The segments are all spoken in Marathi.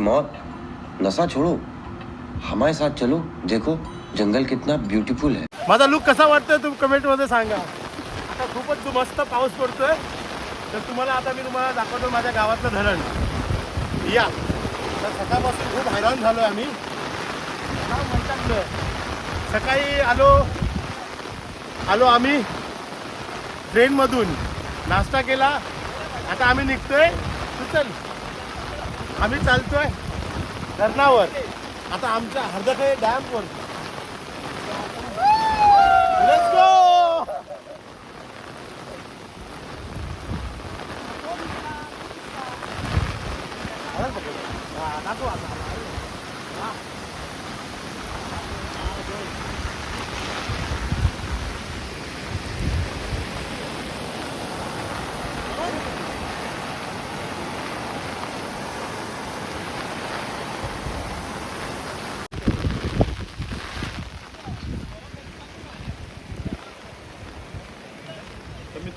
मौत। नशा छोड़ो। हमारे साथ चलो। देखो जंगल कितना ब्यूटीफुल है। माझा लुक कसा वाटतोय तुम्ही कमेंटमध्ये सांगा. आता खूपच मस्त पाऊस पडतोय. तर तुम्हाला आता मी तुम्हाला दाखवतो माझ्या गावातलं धरण. या. तर सकाळपासून खूप हैराण झालो आम्ही. सकाळी आलो आलो आम्ही ट्रेनमधून नाश्ता केला. आता आम्ही निघतोय. तू चल. आम्ही चालतोय धरणावर. आता आमच्या हर्दखे डॅमवर दाखवा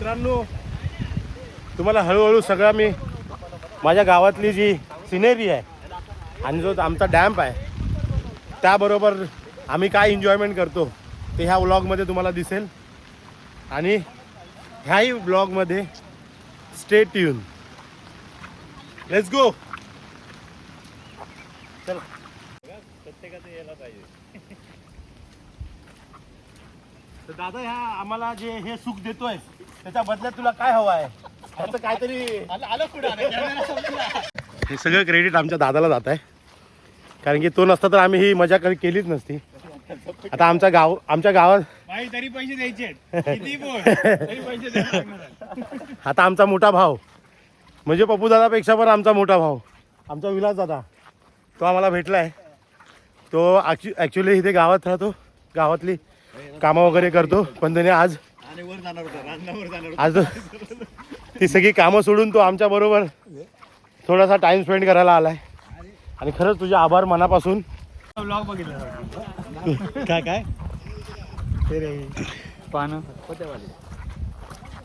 मित्रांनो तुम्हाला हळूहळू सगळा मी माझ्या गावातली जी सिनेरी आहे आणि जो आमचा डॅम्प आहे त्याबरोबर आम्ही काय एन्जॉयमेंट करतो ते ह्या व्लॉगमध्ये तुम्हाला दिसेल. आणि ह्याही ब्लॉगमध्ये स्टेट येऊन लेट्स गो चला. प्रत्येकाचं यायला पाहिजे तर दादा ह्या आम्हाला जे हे सुख देतोय त्याच्या बदल्यात तुला काय हवं आहे? ह्याचं काहीतरी हे सगळं क्रेडिट आमच्या दादाला जात आहे. कारण की तो नसता तर आम्ही ही मजा कधी केलीच नसती. आता आमच्या गाव आमच्या गावात भाई तरी पैसे द्यायचे किती बोल? तरी पैसे द्यायचे आता आमचा मोठा भाव म्हणजे पप्पू दादापेक्षा पण आमचा मोठा भाव आमचा विलास दादा. तो आम्हाला भेटला आहे तो ॲक्च्युली इथे गावात राहतो. गावातली कामं वगैरे करतो. पण त्याने आज आणि वर जाणार होता रांगावर जाणार आज ती सगळी कामं सोडून तो आमच्या बरोबर थोडासा टाइम स्पेंड करायला आलाय. आणि खरंच तुझे आभार मनापासून. ब्लॉग बघितला काय काय? पानं.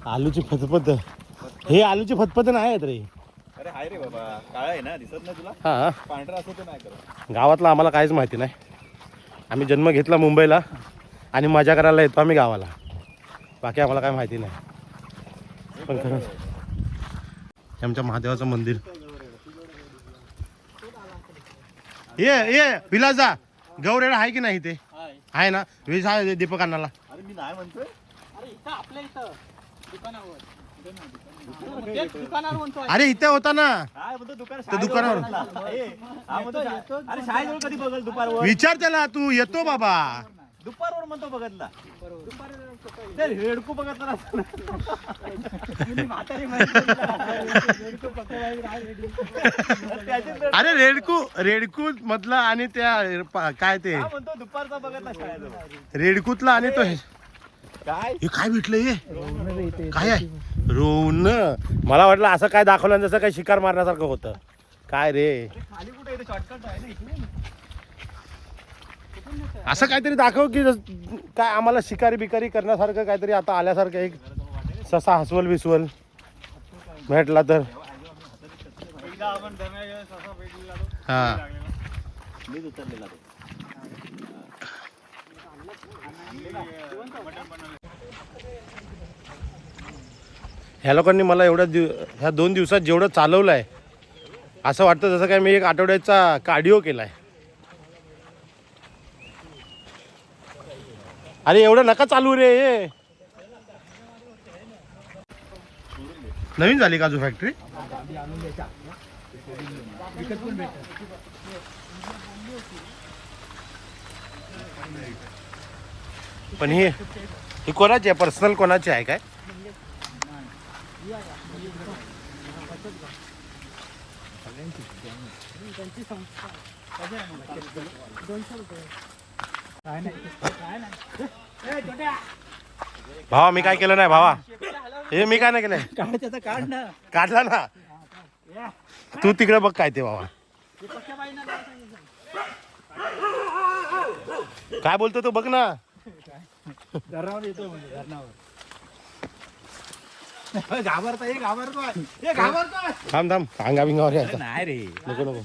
आलूची फतफत हे आलूची फतफत नाही आहेत रे. अरे हाय रे बाबा. काळा आहे ना? दिसत नाही तुला? हा पांढरा असं तर नाही करत. गावातलं आम्हाला काहीच माहिती नाही. आम्ही जन्म घेतला मुंबईला आणि मजा करायला येतो आम्ही गावाला. बाकी आम्हाला काय माहिती नाही. पण खरंच हे आमच्या महादेवाचं मंदिर. ये ये विलास जा गौरेडा आहे की नाही इथे? आहे ना? वीज आहे दीपक अण्णाला. अरे मी नाही म्हणतोय. अरे इथे होता ना. काय म्हणतो दुकान त्या दुकानावर. विचार त्याला तू. येतो बाबा. दुपारवर म्हणतो बघतला. ते रेडकू बघतला अरे रेडकू रेडकू मधला आणि त्या पा- काय ते? हा म्हणतो दुपारचा बघतला शाळेजवळ. रेडकूतला आणि तो हे काय? हे काय भेटलं हे? काय आहे? रोन मला वाटलं असं काय दाखवलं जसं काय शिकार मारण्यासारखं होतं. काय रे? खाली कुठे इथे शॉर्टकट आहे ना इकडून असं काहीतरी दाखव की काय आम्हाला शिकारी बिकारी करण्यासारखं काहीतरी आता आल्यासारखं एक ससा हसवल बिसवल. भेटला तर. हा. ह्या लोकांनी मला एवढ्या दिव ह्या दोन दिवसात जेवढं चालवलं आहे असं वाटतं जसं काय मी एक आठवड्याचा कार्डिओ केला आहे अरे एवढं नका चालू रे. हे नवीन झाली काजू फॅक्टरी पण ही ही कोणाची आहे? पर्सनल कोणाची आहे काय? भावा मी काय केलं नाही भावा? हे मी काय नाही केलंय काढ ना. काढला ना? तू तिकडे बघ काय ते बाबा काय बोलतो तू बघ ना. म्हणजे थांब थांब. अंगा बिंगावर नाही रे. नको नको.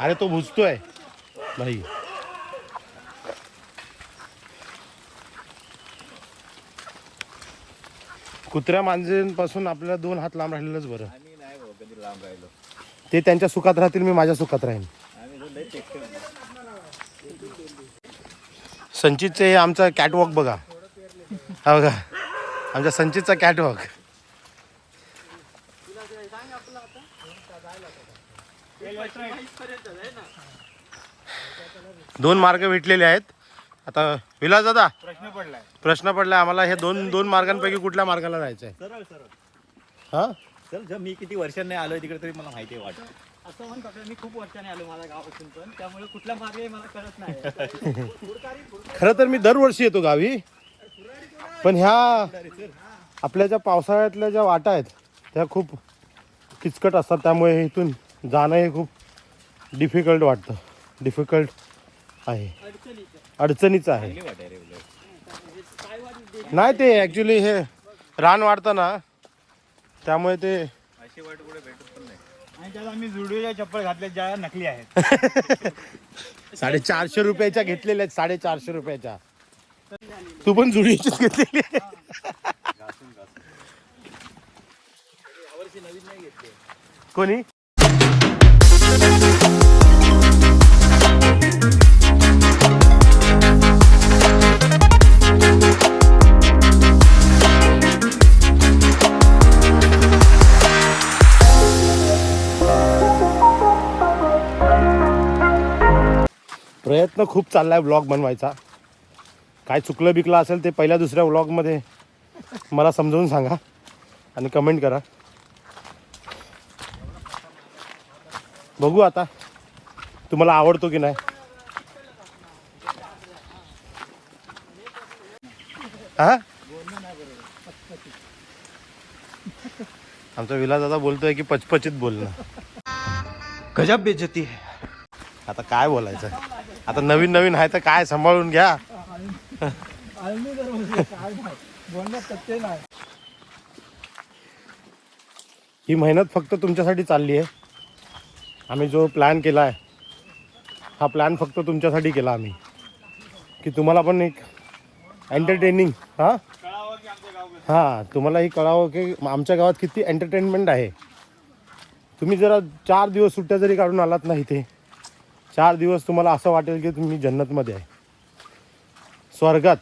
अरे तो भुजतोय. भाई कुत्र्या मांजरींपासून आपल्याला दोन हात लांब राहिलेलंच बरं. आम्ही नाही भाऊ कधी लांब राहिलो. ते त्यांच्या सुखात राहतील मी माझ्या सुखात राहीन. आम्ही संचितचे हे आमचा कॅटवॉक बघा. हा बघा. आमच्या संचितचा कॅटवॉक दोन मार्ग भेटलेले आहेत. आता विलास दादा प्रश्न पडलाय. प्रश्न पडला आम्हाला हे दोन दोन मार्गांपैकी कुठल्या मार्गाला जायचं आहे सरळ सरळ. हा? सर जर मी किती वर्षांनी आलोय तिकडे तरी मला माहिती आहे वाटत. असं म्हणतो मी खूप वर्षाने आलो माझ्या गावातून पण. त्यामुळे कुठला मार्ग आहे मला कळत नाही. खरं तर मी दरवर्षी येतो गावी. पण ह्या आपल्या ज्या पावसाळ्यातल्या ज्या वाटा आहेत त्या खूप किचकट असतात. त्यामुळे इथून जाणं हे खूप डिफिकल्ट वाटतं. डिफिकल्ट आहे. अडचणीचं. अडचणीचं आहे. नाही ते ॲक्च्युली हे रान वाढतं ना त्यामुळे ते अशी वाट कुठे भेटत पण नाही. आणि त्याला आम्ही जुडिओच्या चप्पल घातल्या ज्या नकली आहेत. साडेचारशे रुपयाच्या घेतलेल्या आहेत साडेचारशे रुपयाच्या. तू पण जुडीचीच घेतलेली आहे. कोणी? प्रयत्न खूप चाललाय ब्लॉग बनवायचा. काय चुकलं बिकलं असेल ते पहिल्या दुसऱ्या व्लॉगमध्ये मला समजावून सांगा आणि कमेंट करा. बघू आता तुम्हाला आवडतो की नाही. हा? आमचा विलास दादा बोलतोय की पचपचित बोलणं. गजब बेजती आता काय बोलायचं? आता नवीन नवीन आहे तर काय सांभाळून घ्या. ही मेहनत फक्त तुमच्यासाठी चालली आहे. आम्ही जो प्लॅन केला आहे हा प्लॅन फक्त तुमच्यासाठी केला आम्ही. की तुम्हाला पण एक एंटरटेनिंग हां? हा हां तुम्हालाही कळावं की आमच्या गावात किती एंटरटेनमेंट आहे. तुम्ही जरा चार दिवस सुट्ट्या जरी काढून आलात ना इथे चार दिवस तुम्हाला असं वाटेल की तुम्ही जन्नतमध्ये आहे. स्वर्गात.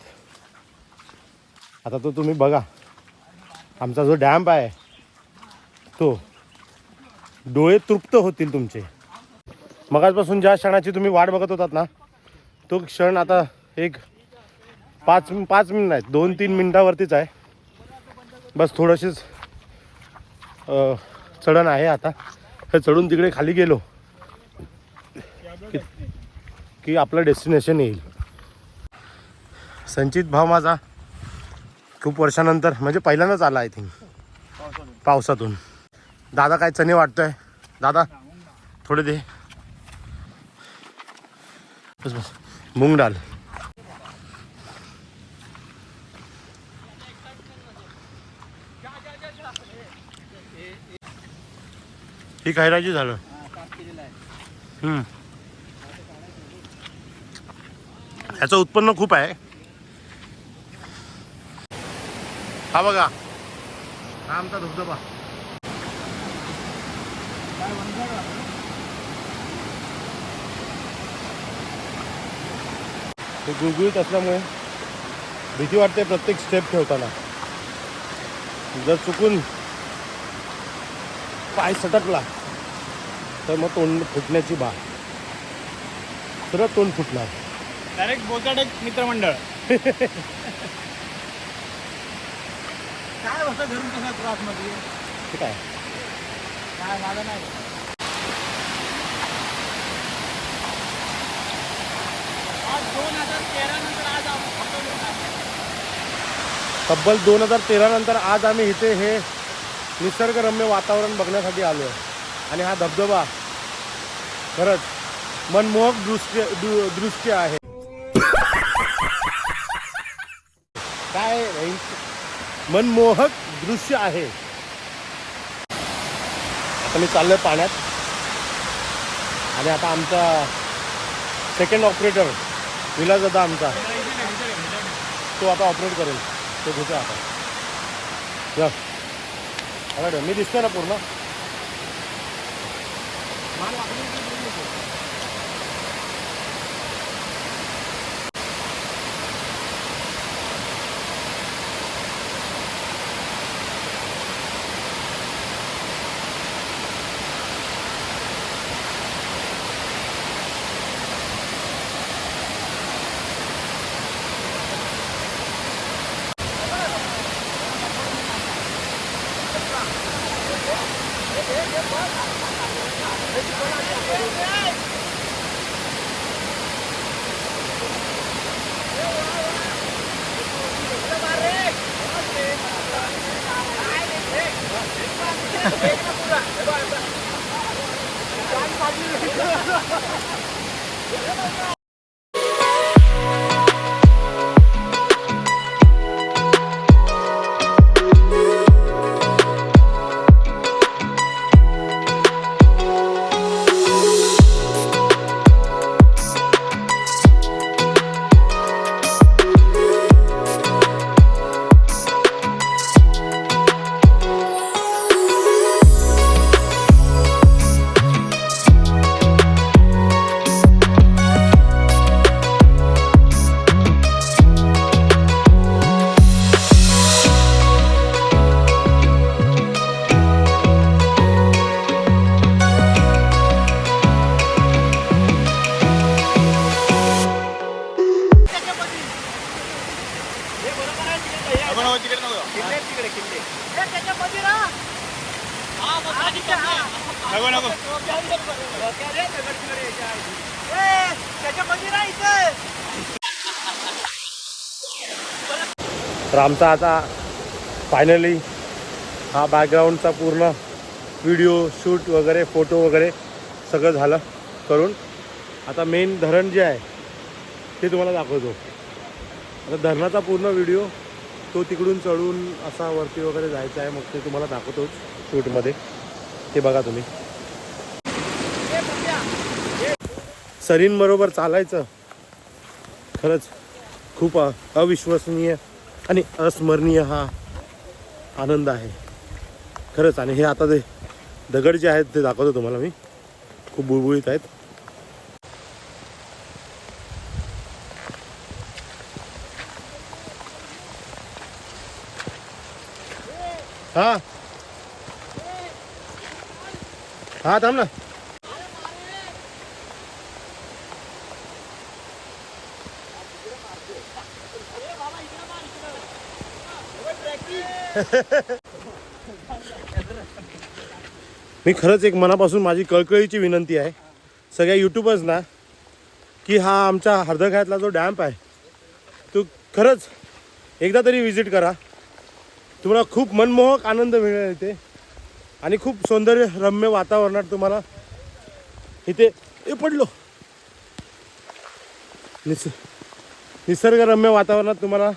आता तो तुम्ही बघा. आमचा जो डॅम्प आहे तो डोळे तृप्त होतील तुमचे. मगाचपासून ज्या क्षणाची तुम्ही वाट बघत होतात ना तो क्षण आता एक पाच पाच मिनिट आहेत. दोन तीन मिनटावरतीच आहे. बस थोडंशीच चढण आहे आता. हे चढून तिकडे खाली गेलो. की की आपलं डेस्टिनेशन येईल. संचित भाव माझा खूप वर्षानंतर म्हणजे पहिल्यांदाच आला आय थिंक पावसातून. दादा काय चणे वाटतोय? दादा थोडे दे. बस बस. मूग डाल ही खैराची झालं. ह्याचं उत्पन्न खूप आहे. हा बघा. हा आमचा धबधबा. ते गुळगुळीत असल्यामुळे भीती वाटते प्रत्येक स्टेप ठेवताना. जर चुकून पाय सटकला तर मग तोंड फुटण्याची बा सरळ तोंड फुटणार. डायरेक्ट बोचाड एक मित्रमंडळ. काय होतं घरून कसा त्रासमध्ये ठीक आहे. काय माझा नाही? आज दोन हजार तेरा नंतर आज आपण तब्बल दोन हजार तेरा नंतर आज आम्ही इथे हे निसर्गरम्य वातावरण बघण्यासाठी आलो आहे. आणि हा धबधबा खरंच मनमोहक दृश्य दृ- दृश्य आहे काय मनमोहक दृश्य आहे. आता मी चाललोय पाण्यात. आणि आता आमचा सेकंड ऑपरेटर विलास दादा आमचा तो आता ऑपरेट करेल. तो घेतो आता. मी दिसतोय ना पूर्ण? तर आमचा आता फायनली हा बॅकग्राऊंडचा पूर्ण व्हिडिओ शूट वगैरे फोटो वगैरे सगळं झालं करून. आता मेन धरण जे आहे ते तुम्हाला दाखवतो. आता धरणाचा पूर्ण व्हिडिओ तो तिकडून चढून असा वरती वगैरे जायचा आहे मग ते तुम्हाला दाखवतोच शूटमध्ये ते बघा तुम्ही. सरींबरोबर चालायचं. खरंच खूप अविश्वसनीय आणि अस्मरणीय हा आनंद आहे. खरंच आणि हे आता ते दगड जे आहेत ते दाखवतो तुम्हाला मी. खूप बुळबुळीत आहेत. हा. हा थांब ना. मी खरंच एक मनापासून माझी कळकळीची विनंती आहे. सगळ्या युट्यूबर्सना की हा आमच्या हर्दघातला जो डॅम्प आहे तो खरंच एकदा तरी विजिट करा. तुम्हाला खूप मनमोहक आनंद मिळेल इथे आणि खूप सौंदर्य रम्य वातावरणात तुम्हाला इथे ए पडलो. निस निसर्गरम्य वातावरणात तुम्हाला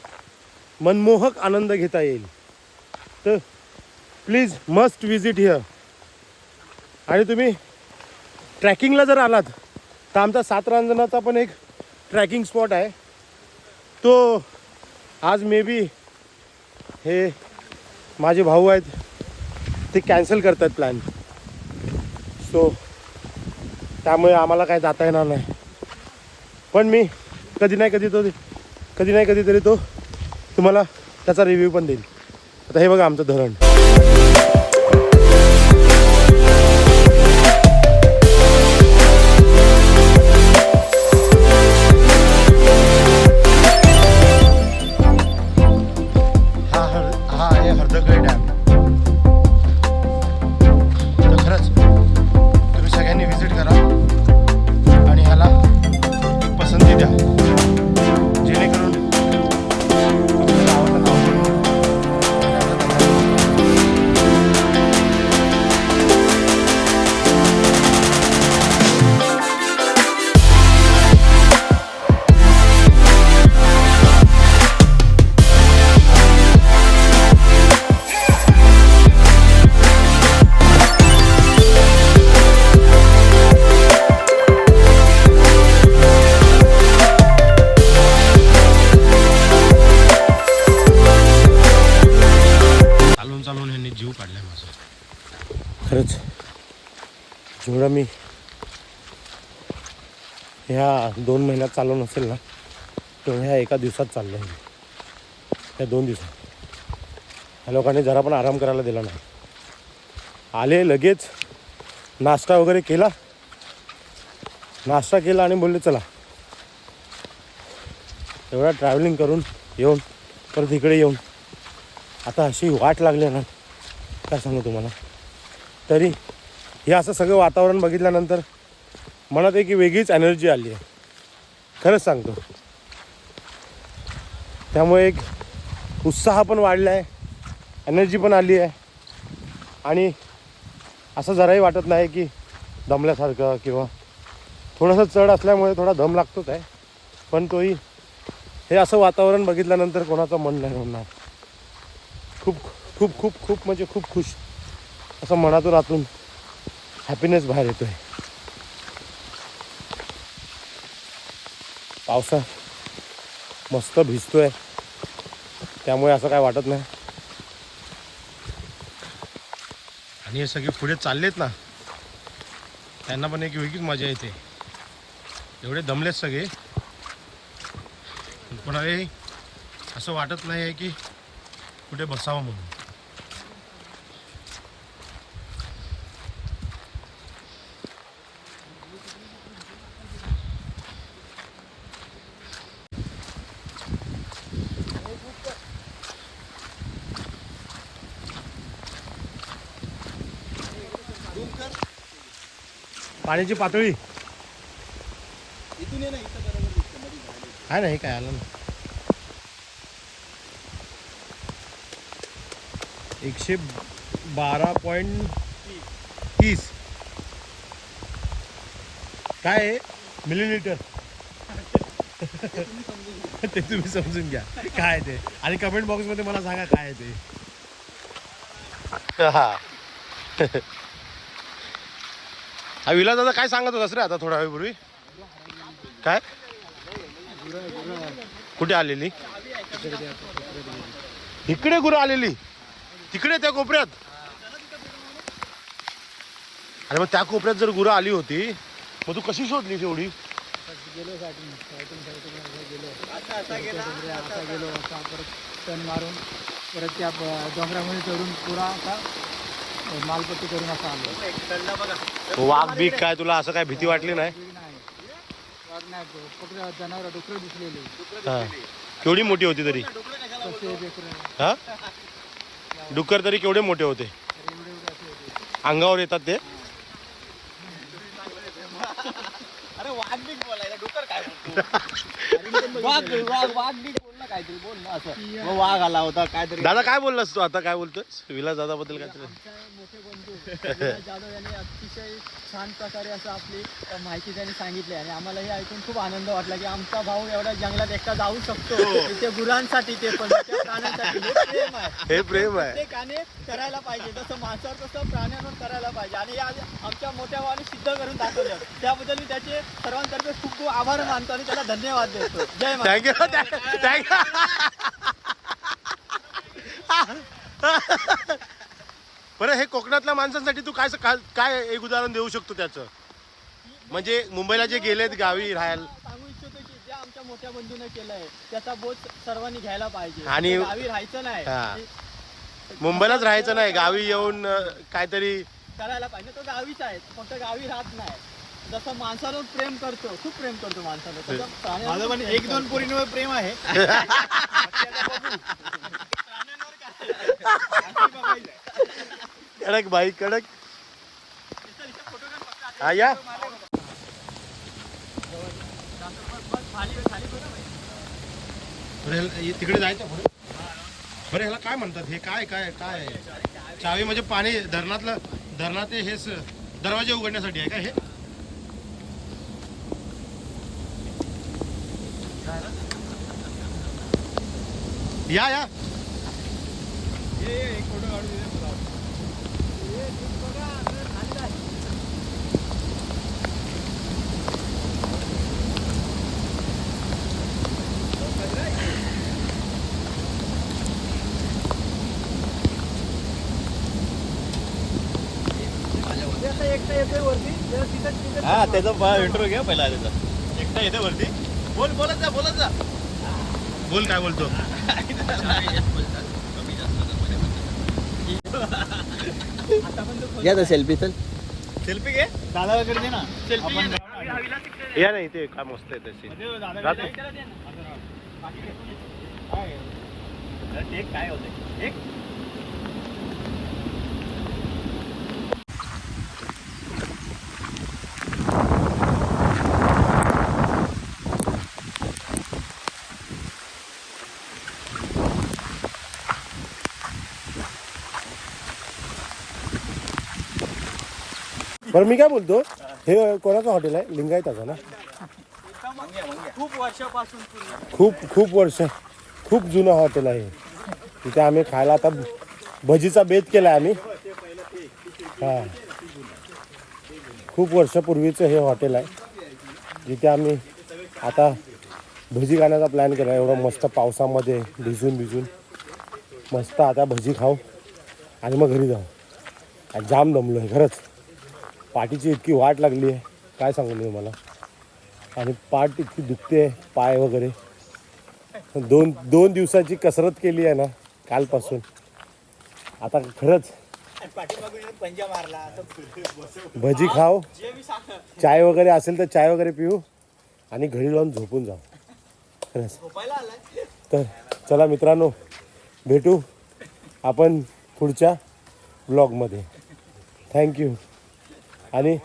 मनमोहक आनंद घेता येईल. तर प्लीज मस्ट विजिट हिअर आणि तुम्ही ट्रॅकिंगला जर आलात तर आमचा सात रांजणाचा पण एक ट्रॅकिंग स्पॉट आहे. तो आज मे बी हे माझे भाऊ आहेत. ते कॅन्सल करतात प्लॅन सो त्यामुळे आम्हाला काय जाता येणार नाही. पण मी कधी नाही कधी तो कधी नाही कधीतरी तो तुम्हाला त्याचा रिव्ह्यू पण देईल. आता हे बघा आमचं धरण. जेवढं मी ह्या दोन महिन्यात चालू नसेल ना तेवढं ह्या एका दिवसात चाललं आहे ह्या दोन दिवसात. ह्या लोकांनी जरा पण आराम करायला दिला नाही. आले लगेच नाश्ता वगैरे केला. नाश्ता केला आणि बोलले चला. एवढा ट्रॅव्हलिंग करून येऊन परत इकडे येऊन. आता अशी वाट लागली ना काय सांगू तुम्हाला? तरी हे असं सगळं वातावरण बघितल्यानंतर मनात एक वेगळीच एनर्जी आली आहे. खरंच सांगतो. त्यामुळे एक उत्साह पण वाढला आहे एनर्जी पण आली आहे. आणि असं जराही वाटत नाही की दमल्यासारखं किंवा थोडंसं चढ असल्यामुळे थोडा दम लागतोच आहे. पण तोही हे असं वातावरण बघितल्यानंतर कोणाचं मन नाही होणार. खूप खूप खूप खूप म्हणजे खूप खुश असं मनातून आतून हॅपीनेस बाहेर येतो आहे मस्त भिजतोय. त्यामुळे असं काय वाटत नाही. आणि हे सगळे पुढे चाललेत ना त्यांना पण एक वेगळीच मजा येते. एवढे दमलेत सगळे. पण अरे असं वाटत नाही आहे की कुठे बसावं म्हणून. पाण्याची पातळी. आहे ना हे काय आलं ना एकशे बारा पॉईंट तीस. काय आहे? मिलीलिटर. ते तुम्ही समजून घ्या. काय आहे ते? आणि कमेंट बॉक्समध्ये मला सांगा काय आहे ते. हा. हा विलास दादा काय सांगत होतास रे आता थोड्या वेळपूर्वी? काय? कुठे आलेली? इकडे गुरु आलेली. तिकडे त्या कोपऱ्यात. अरे मग त्या कोपऱ्यात जर गुरु आली होती मग तू कशी शोधली तेवढी आता गेलो असा परत टन मारून परत त्या डोंगरामध्ये चढून पुरा असा मालपट्टी करून असा आलो. वाघ बीक काय तुला असं काय भीती वाटली नाही? वाघ जनावर डुकरं दिसलेले. हा. केवढी मोठी होती तरी? हा? डुक्कर तरी केवढे मोठे होते? अंगावर येतात ते? अरे वाघ बीक बोलायला डुकर काय वाघ वाघ वाघ बीक बोलला काहीतरी बोल ना असं. मग वाघ आला होता काहीतरी दादा काय बोललास तू आता? काय बोलतोस विलास दादा बद्दल काय मोठे बंधू विलास जाधव यांनी अतिशय छान प्रकारे असं आपली माहिती त्यांनी सांगितली आणि आम्हाला हे ऐकून खूप आनंद वाटला की आमचा भाऊ एवढ्या जंगलात एकटा जाऊ शकतो. ते गुरांसाठी ते पण त्या प्राण्यांसाठी हे प्रेम आहे. हे प्रेम आहे. प्रत्येकाने करायला पाहिजे. जसं माणसावर तसं प्राण्यांवर करायला पाहिजे. आणि या आमच्या मोठ्या भावाने सिद्ध करून दाखवलं. त्याबद्दल मी त्याचे सर्वांतर्फे खूप खूप आभार मानतो आणि त्याला धन्यवाद देतो. जय थँक्यू थँक्यू बरं हे कोकणातल्या माणसांसाठी तू काय काय- एक उदाहरण देऊ शकतो त्याचं? म्हणजे मुंबईला जे गेलेत गावी राहायला. सांगू इच्छितो की जे आमच्या मोठ्या बंधूने केलंय त्याचा बोध सर्वांनी घ्यायला पाहिजे. आणि- गावी राहायचं नाही. हा. मुंबईलाच राहायचं नाही गावी येऊन अं, काहीतरी करायला पाहिजे. तो गावीच आहे फक्त गावी राहत नाही. जसं माणसावर प्रेम करतो खूप प्रेम करतो माणसाला तसं प्राण्यांवर माझं पण प्रेम एक दोन करतो. पोरींवर प्रेम आहे. कडक बाई कडक. हा या. बरं ह्याला- हे तिकडे जायचं पुढे? बरं ह्याला काय म्हणतात? हे काय काय काय आहे? चावी म्हणजे पाणी धरणातलं धरणात हे स- दरवाजे उघडण्यासाठी आहे का हे? या या. हा त्याचा इंटरव्ह्यू घ्या पहिला त्याचा. एकटा येते वरती. बोल बोलत जा बोलत जा. बोल काय बोलतो? घ्या सेल्फी चल सेल्फी घे. दादा वगैरे दे ना. आपण या नाही ते काय मस्त आहे तशी. एक काय? होते एक बरं मी काय बोलतो? हे कोणाचं हॉटेल आहे? लिंगायताचं ना? खूप वर्षापासून खूप खूप वर्ष खूप जुनं हॉटेल आहे तिथे आम्ही खायला आता भजीचा बेत केला आम्ही. हां. खूप वर्षापूर्वीचं हे हॉटेल आहे. जिथे आम्ही आता भजी खाण्याचा प्लॅन केला एवढं मस्त पावसामध्ये भिजून भिजून. मस्त आता भजी खाऊ आणि मग घरी जाऊ. आणि जाम दमलो आहे खरंच. पाठीची इतकी वाट लागली आहे. काय सांगू मी मला आणि पाठ इतकी दुखते पाय वगैरे. दोन दोन दिवसाची कसरत केली आहे ना कालपासून. आता खरंच भजी खाऊ चाय वगैरे असेल तर चाय वगैरे पिऊ आणि घरी लावून झोपून जाऊ. खरंच. तर चला मित्रांनो भेटू आपण पुढच्या ब्लॉगमध्ये थँक्यू आणि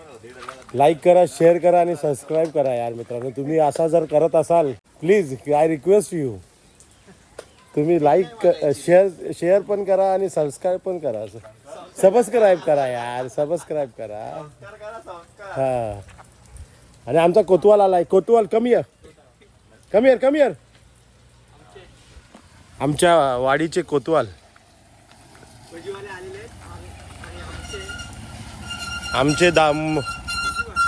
लाईक करा शेअर करा आणि सबस्क्राईब करा यार मित्रांनो. तुम्ही असा जर करत असाल प्लीज आय रिक्वेस्ट यू तुम्ही लाईक शेअर शेअर पण करा आणि सबस्क्राईब पण करा. सबस्क्राईब करा यार सबस्क्राईब करा. हां. आणि आमचा कोतवाल आहे कोतवाल कमी आहे कमी यार कमी यार आमच्या वाडीचे कोतवाल भजीवाले आलेले आहेत आणि- आणि आमचे आमचे दा म-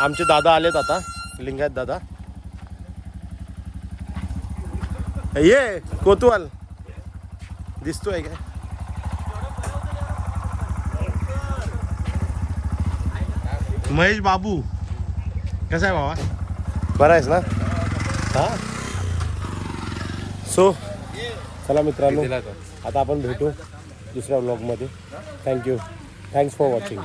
आमचे दादा आलेत आता. लिंगायत दादा. ये कोतवाल. दिसतोय काय? महेश बाबू. कसा आहे बाबा बरा आहेस ना? हा? सो चला मित्रांनो आता आपण भेटू दुसऱ्या ब्लॉगमध्ये थँक्यू थँक्स फॉर वॉचिंग